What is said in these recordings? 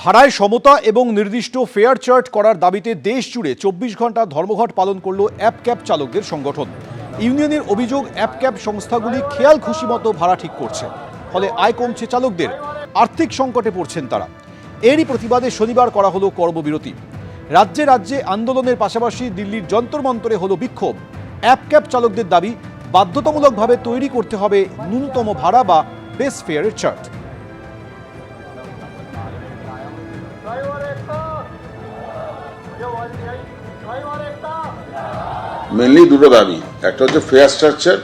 ভাড়ায় সমতা এবং নির্দিষ্ট ফেয়ার চার্ট করার দাবিতে দেশ জুড়ে চব্বিশ ঘণ্টা ধর্মঘট পালন করল অ্যাপ ক্যাব চালকদের সংগঠন। ইউনিয়নের অভিযোগ অ্যাপ ক্যাব সংস্থাগুলি খেয়াল খুশি মতো ভাড়া ঠিক করছে। ফলে আয় কমছে চালকদের। আর্থিক সংকটে পড়ছেন তারা। এরই প্রতিবাদে শনিবার করা হলো কর্মবিরতি। রাজ্যে রাজ্যে আন্দোলনের পাশাপাশি দিল্লির যন্তর মন্তরে হলো বিক্ষোভ। অ্যাপ ক্যাব চালকদের দাবি, বাধ্যতামূলকভাবে তৈরি করতে হবে ন্যূনতম ভাড়া বা বেস ফেয়ারের চার্ট। মেনলি দুটো দাবি একটা হচ্ছে ফেয়ার স্ট্রাকচার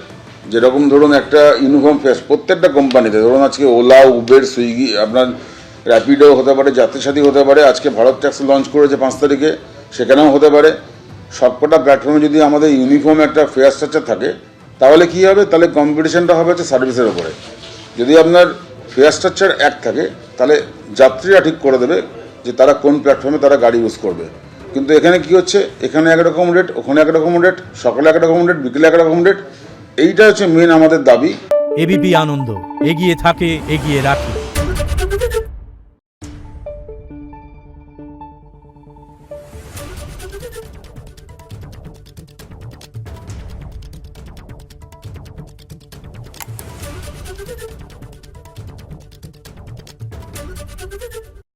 যেরকম ধরুন একটা ইউনিফর্ম ফেয়ার প্রত্যেকটা কোম্পানিতে ধরুন আজকে ওলা উবের সুইগি আপনার র্যাপিডো হতে পারে যাত্রীসাথী হতে পারে, আজকে ভারত ট্যাক্স লঞ্চ করেছে পাঁচ তারিখে, সেখানেও হতে পারে। সবকটা প্ল্যাটফর্মে যদি আমাদের ইউনিফর্ম একটা ফেয়ার স্ট্রাকচার থাকে, তাহলে কি হবে? তাহলে কম্পিটিশনটা হবে হচ্ছে সার্ভিসের উপরে। যদি আপনার ফেয়ার স্ট্রাকচার এক থাকে, তাহলে যাত্রীরা ঠিক করে দেবে যে তারা কোন প্ল্যাটফর্মে তারা গাড়ি ইউজ করবে। কিন্তু এখানে কি হচ্ছে? এখানে একরকম রেট ওখানে একরকম রেট সকালে একরকম রেট বিকেলে একরকম রেট এইটা হচ্ছে মেন আমাদের দাবি। এবিপি আনন্দ, এগিয়ে থাকে, এগিয়ে রাখে।